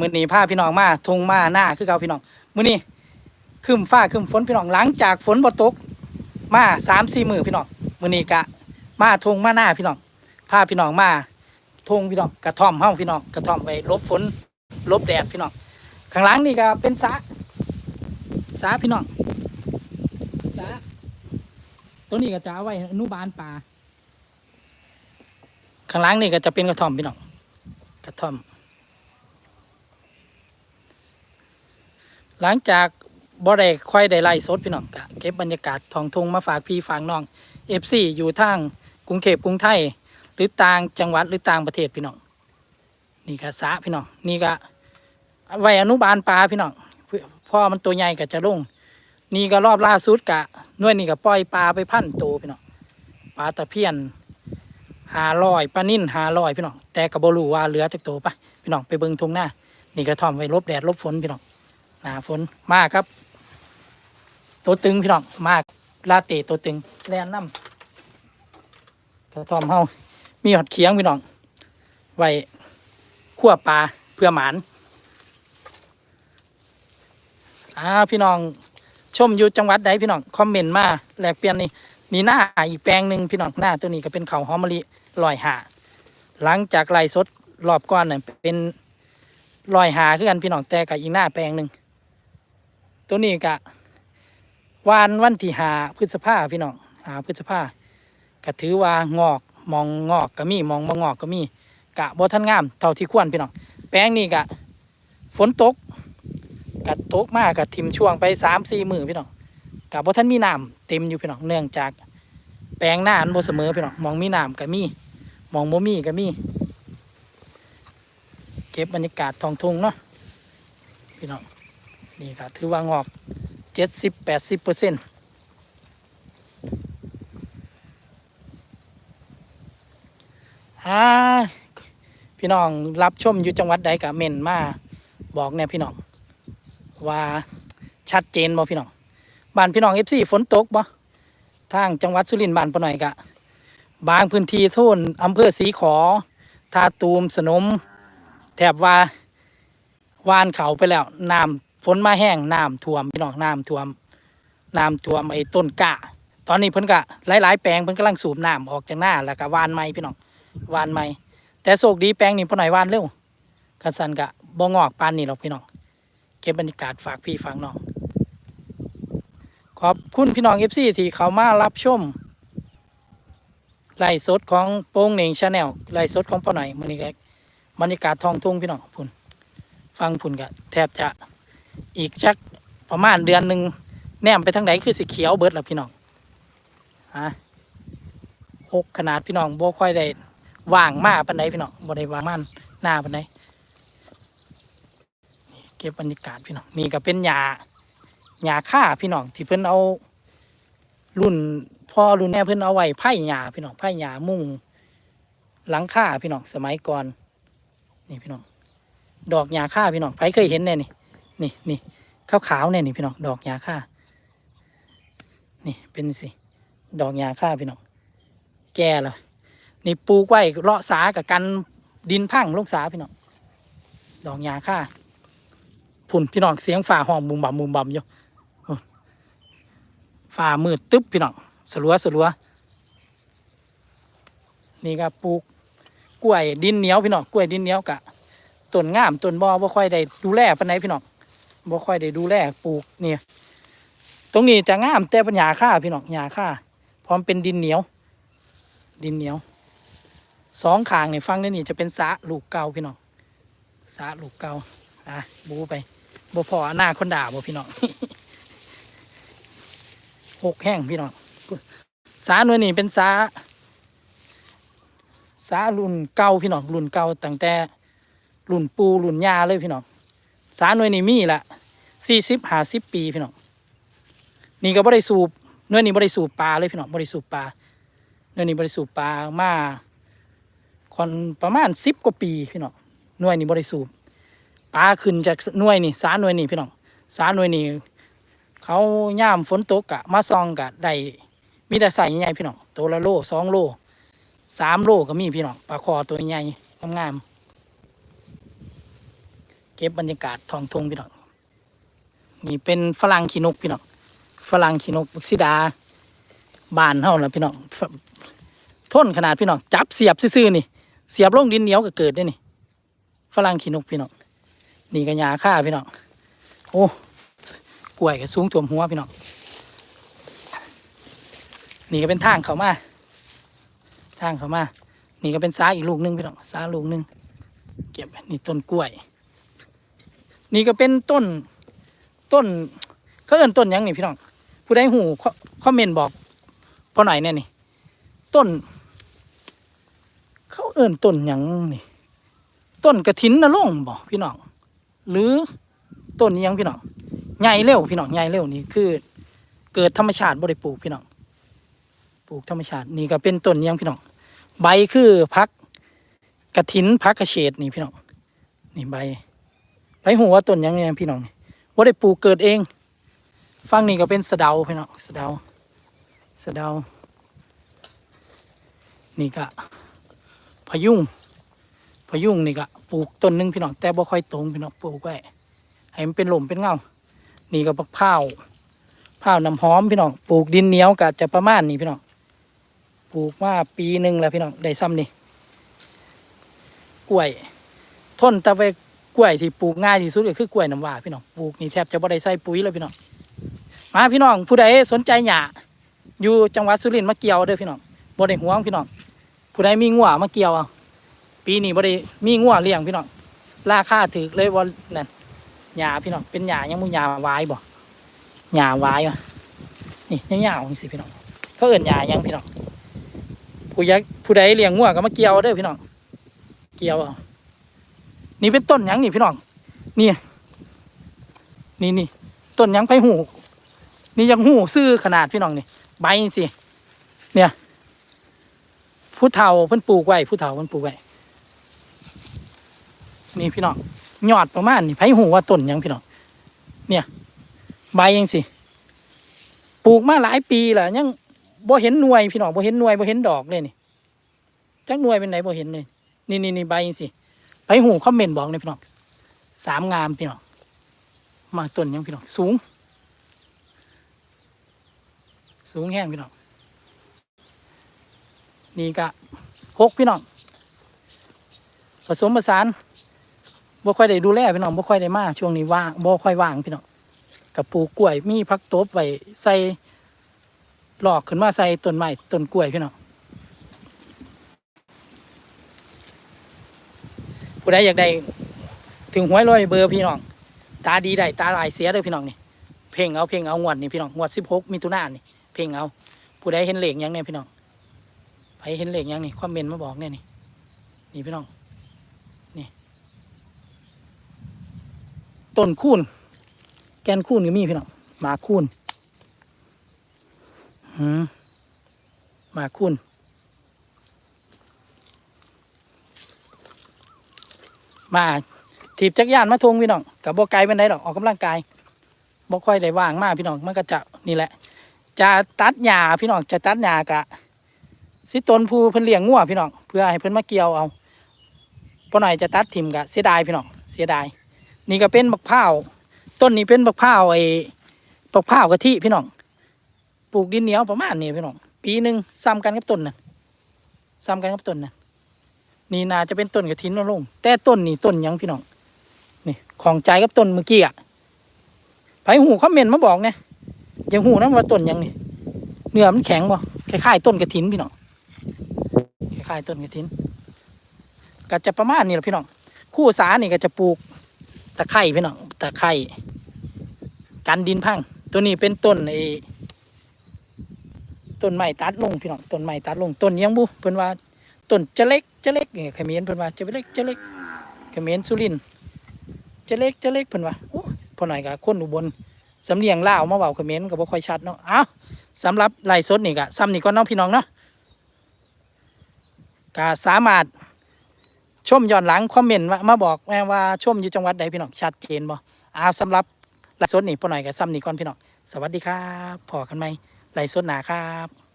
มือนี้พาพี่น้องมาทงมาหน้าคือเก่าพี่น้องมือนี้คืมฟ้าคืมฝนพี่น้องหลังจากฝนบ่ตก มาสามสี่มือพี่น้องมือนี้กะ มาทงมาหน้าพี่น้องพาพี่น้องมาทงพี่น้องกระท่อมเฮ้าพี่น้องกระท่อมไปลบฝนลบแดดพี่น้องข้างหลังนี่ก็เป็นสะสะพี่น้องสะตัวนี้ก็จะเอาไว้อนุบาลป่าข้างหลังนี่ก็จะเป็นกระท่อมพี่น้องกระท่อม หลังจากบ่ได้ค่อยได้ไล่สดพี่น้องก็เก็บบรรยากาศทองทุงมาฝากพี่ฝากน้องเอฟซีอยู่ทางกรุงเทพกรุงไทย หรือต่างจังหวัดหรือต่างประเทศพี่น้องนี่ก็สะพี่น้องนี่ก็ไว้อนุบาลปลาพี่น้องพ่อมันตัวใหญ่ก็จะลง นี่ก็รอบล่าสุดกะน่วยนี่ก็ปล่อยปลาไปพันโตพี่น้องปลาตะเพียนหาลอยปลานิ่นหาลอยพี่น้องแต่กระบรูว่าเหลือจากโตปะพี่น้องไปเบิ่งทงหน้า นี่ก็ทอมไว้ลบแดดลบฝนพี่น้อง หนาฝนมากครับ ตัวตึงพี่น้องมากลาเตตัวตึงแลนน้ำกระท่อมเฮามีหอดเคียงพี่น้องไว้ขั่วปลาเพื่อหมานอ่าพี่น้องชมอยู่จังหวัดใดพี่น้องคอมเมนต์มาแลกเปลี่ยนนี่นี่หน้าอีกแปลงหนึ่งพี่น้องหน้าตัวนี้ก็เป็นเขาหอมมะลิลอยหาหลังจากไล่สดรอบก้อนเนี่ยเป็นลอยหาคือกันพี่น้องแต่กับอีกหน้าแปลงหนึ่ง ตัวนี้กะวานวันที่หาพฤษภาพี่น้องหาพฤษภาก็ถือว่างอกมองงอกก็มีมองบ่งอกก็มีกะบ่ทันงามเท่าที่ควรพี่น้องแปลงนี้กะฝนตกกะตกมากกะทิมช่วงไปสามสี่มือพี่น้องกะบ่ทันมีน้ำเต็มอยู่พี่น้องเนื่องจาก แปลงหน้าอันบ่เสมอพี่น้องมองมีน้ำก็มีมองบ่มีก็มี เก็บบรรยากาศทองทุ่งเนาะพี่น้อง นี่ก็ถือว่างอกเจ็ดสิบแปดสิบเปอร์เซ็นต์อ่าพี่น้องรับชมอยู่จังหวัดใดกับเม่นมา บอกแน่พี่น้อง ว่าชัดเจนบ่พี่น้องบ้านพี่น้องเอฟซีฝนตกบ่ทางจังหวัดสุรินทร์บ้านปะหน่อยกะ บางพื้นที่โทุนอำเภอสีขอทาตูมสนม แถบว่าวานเขาไปแล้วน้ำ ฝนมาแห้งน้ำท่วมพี่น้องน้ำท่วมน้ำท่วมไอ้ต้นกะตอนนี้เพิ่นกะหลาย ๆ แปลงเพิ่นกำลังสูบน้ำออกจากหน้าแล้วก็วานไม้พี่น้องวานไม้แต่โชคดีแปลงนี้พอหน่อยวานเร็วคันสันกะบ่งอกปานนี้หรอกพี่น้องเก็บบรรยากาศฝากพี่ฝากน้องขอบคุณพี่น้องเอฟซีที่เขามารับชมไลฟ์สดของโป้งเหน่งชาแนลไลฟ์สดของพ่อหน่อยมื้อนี้ก็บรรยากาศทองทุ่งพี่น้องพุ่นฟังพุ่นก็แทบจะ อีกจักประมาณเดือนหนึ่งแนมไปทางไหนคือสีเขียวเบิดแล้วพี่น้องฮะหกขนาดพี่น้องบ่ค่อยได้ว่างมากปันไดพี่น้องบ่ได้ว่างมันหน้าปันไดนี่เก็บบรรยากาศพี่น้องนี่ก็เป็นหญ้าหญ้าค่าพี่น้องที่เพิ่นเอารุ่นพ่อรุ่นแม่เพิ่นเอาไว้ไผ่หญ้าพี่น้องไผ่หญ้ามุ่งหลังค่าพี่น้องสมัยก่อน นี่พี่น้อง ดอกยาค่าพี่น้องใครเคยเห็นแน่นี่ นี่นี่ขาวขาวๆแน่ยนี่พี่น้องดอกยาค่านี่เป็นสิดอกยาค่าพี่น้องแก่แล้วนี่ปลูกไว้เลาะสากับกันดินพังลงสาพี่น้องดอกยาค่าผุ่นพี่น้องเสียงฝ่าห้องบุมบัมบุมบัมอยู่โอ้ฝ่ามืดตึ๊บพี่น้องสลัวสลัวนี่ก็ปลูกกล้วยดินเหนียวพี่น้องกล้วยดินเหนียวกะต้นงามต้นบอบ่ค่อยได้ดูแลปานใดพี่น้อง บ่ค่อยได้ดูแลปลูกเนี่ย ตรงนี้จะงามแต่ปัญญาค่าพี่น้องหญ้าค่าพร้อมเป็นดินเหนียว ดินเหนียวสองขางเนี่ยฟังนี่นี่จะเป็นสระลูกเก่าพี่น้องสระลูกเก่าอะบูไปบ่พอหน้าคนด่าบ่พี่น้องหกแห้งพี่น้องสาหน่วยนี่เป็นสาสารุ่นเก่าพี่น้องรุ่นเก่าตั้งแต่รุ่นปูรุ่นยาเลยพี่น้องสาหน่วยนี้มีละ สี่สิบห้าสิบปีพี่น้องนี่ก็บ่ได้สูบหน่วยนี้บ่ได้สูบปลาเลยพี่น้องบ่ได้สูบปลาหน่วยนี้บ่ได้สูบปลามาคนประมาณสิบกว่าปีพี่น้องหน่วยนี้บ่ได้สูบปลาขึ้นจากหน่วยนี่สาหน่วยนี้พี่น้องสาหน่วยนี้เขาย่ามฝนตกกะมาซองกะได้มีแต่ใส่ใหญ่ๆพี่น้องตัวละโลสองโลสามโลก็มีพี่น้องปลาคอตัวใหญ่งามๆเก็บบรรยากาศทองทงพี่น้อง นี่เป็นฝรั่งขี้นกพี่น้องฝรั่งขี้นกบักซิดาบานเฮาแล้วพี่น้องฝทนขนาดพี่น้องจับเสียบซื่อๆนี่ เสียบลงดินเหนียวก็เกิดได้นี่ฝรั่งขี้นกพี่น้องนี่ก็หญ้าค่าพี่น้องโอ้กล้วยก็สูงท่วมหัวพี่น้องนี่ก็เป็นทางเขามาทางเขามา นี่ก็เป็นซ้าอีกลูกนึงพี่น้องซ้าลูกนึง เก็บนี่ต้นกล้วย นี่ก็เป็นต้น ต้นเขาเอิ้นต้นยังนี่พี่น้อง ผู้ใดหูคอมเมนต์บอกพอหน่อยแน่นี่ ต้น เขาเอิ้นต้นยังนี่ ต้นกระถินนรงบอกพี่น้อง หรือต้นอิหยังพี่น้องใหญ่เร็วพี่น้องใหญ่เร็วนี่คือ เกิดธรรมชาติบ่ได้ปลูกพี่น้องปลูกธรรมชาตินี่ก็เป็นต้นยังพี่น้องใบคือพักกระถินพักกระเฉดนี่พี่น้องนี่ใบใบหัวาต้นยังเนี่ยพี่น้อง ว่าได้ปลูกเกิดเองฟังนี่ก็เป็นสะเดาพี่น้องสะเดาสะเดา นี่ก็พยุงพยุงนี่ก็ปลูกต้นหนึงพี่น้องแต่บ่ค่อยตรงพี่น้องปลูกไว้ให้มันเป็นหล่มเป็นเงา นี่ก็บักพร้าวพร้าวน้ำหอมพี่น้องปลูกดินเหนียวก็จะประมาณนี้พี่น้องปลูกมาปีหนึ่งแล้วพี่น้องได้ซ้ำนี่กล้วย ทนต่ไปก ล้วยที่ปลูกง่ายที่สุดก็คือกล้วยน้ำว้าพี่น้องปลูกนี่แทบจะบ่ได้ใส่ปุ๋ยเลยพี่น้องมาพี่น้องผู้ใดสนใจหญ้าอยู่จังหวัดสุรินทร์มาเกี่ยวเด้อพี่น้องบ่ได้ห่วงพี่น้องผู้ใดมีงัวมาเกี่ยวเอาปีนี้บ่ได้มีงัวเลี้ยงพี่น้องราคาถือเลยว่านั่นหญ้าพี่น้องเป็นหญ้ายังบ่หญ้าวายบ่หญ้าวายวะนี่ยาวๆนี่สิพี่น้องเขาเอิ้นหญ้ายังพี่น้องผู้ยักผู้ใดเลี้ยงงัวก็มาเกี่ยวเด้อพี่น้องเกี่ยวเอา นี่เป็นต้นยังนี่พี่น้องนี่นี่นี่ต้นยังไผ่หูนี่ยังหูซื้อขนาดพี่น้องนี่ใบสิเนี่ยผู้เฒ่าเพิ่นปลูกไว้ผู้เฒ่าเพิ่นปลูกไว้นี่พี่น้องยอดประมาณนี่ไผ่หูว่าต้นยังพี่น้องเนี่ย ใบยังสิปลูกมาหลายปีแล้วยังบ่เห็นหน่วยพี่น้องบ่เห็นหน่วยบ่เห็นดอกเลยนี่จักหน่วยเป็นไหนบ่เห็นเลยนี่นี่นี่ใบจังสิ ไปหูคอมเมนต์บอกเลยพี่น้องสามงามพี่น้องมาต้นยังพี่น้องสูง สูงแห้งพี่น้องนี่ก็หกพี่น้องผสมผสานบ่ค่อยได้ดูแลพี่น้องบ่ค่อยได้มาช่วงนี้ว่างบ่ค่อยว่างพี่น้องกับปลูกกล้วยมีพักตบไว้ใส่หลอกขึ้นมาใส่ต้นไม้ต้นกล้วยพี่น้อง ผู้ใดอยากได้ ถึงหวยร้อยเบอร์พี่น้อง ตาดีได้ตาลายเสียเด้อพี่น้องนี่ เพ่งเอาเพ่งเอางวดนี่พี่น้องงวดสิบหกมิถุนายนนี่ เพ่งเอา ผู้ใดเห็นเหล็กยังเนี่ยพี่น้องใครเห็นเหล็กยังนี่ความเมนมาบอกเนี่ยนี่ นี่พี่น้อง นี่ ต้นคูนแกนคูนก็มีพี่น้องหมาคูนอืมมาคุณ มาถีบจักรยานมาทวงพี่น้องกับบ่ไกลเป็นไดดอกออกกำลังกายบ่ค่อยได้ว่างมากพี่น้องมันก็จะนี่แหละ จะตัดหญ้าพี่น้องจะตัดหญ้ากะสิตนผู้เพิ่นเลี้ยงงัวพี่น้องเพื่อให้เพิ่นมาเกี่ยวเอาพอหน่อยจะตัดถิ่มกะเสียดายพี่น้องเสียดาย นี่ก็เป็นบักพร้าวต้นนี้เป็นบักพร้าวไอ้บักพร้าวกะทิพี่น้องปลูกดินเหนียวประมาณนี้พี่น้องปีหนึ่งซ้ำกันกับต้นน่ะซ้ำกันกับต้นน่ะ นี่นาจะเป็นต้นกระถินนลง แต่ต้นนี่ต้นยังพี่น้อง นี่ของใจกับต้นเมื่อกี้อะไผหูคอมเมนมาบอกเนี่ยยังหูนะว่าต้นยังนี่เนื้อมันแข็งบ่คล้ายๆต้นกระถินพี่น้องคล้ายๆต้นกระถินก็จะประมาณนี้แหละพี่น้องคู่สานี่ก็จะปลูกตะไคร่พี่น้องตะไคร่กันดินพังตัวนี้เป็นต้นไอ้ต้นไม้ตัดลงพี่น้องต้นไม้ตัดลงต้นยังบุเพิ่นว่า ต้นจะเล็กจะเล็กเนี่ยขมรเพิ่นว่าจะเล็กจะเล็กขมรสุรินจะเล็กจะเล็กเพิ่นว่าโอ้พอหน่อยก็คนอุบลสำเนียงลาวมาเว้าขมรก็บ่ค่อยชัดเนาะเอ้าสำหรับไล่สดนี่ก็ซ้ำนี่ก็น้องพี่น้องเนาะก็สามารถชมย้อนหลังคอมเมนต์มามาบอกแม่ว่าชมอยู่จังหวัดใดพี่น้องชัดเจนบ่อ้าวสำหรับไล่สดนี่พอหน่อยก็ซ้ำนี่ก่อนพี่น้องสวัสดีครับพอกันไหมไล่สดหนาครับ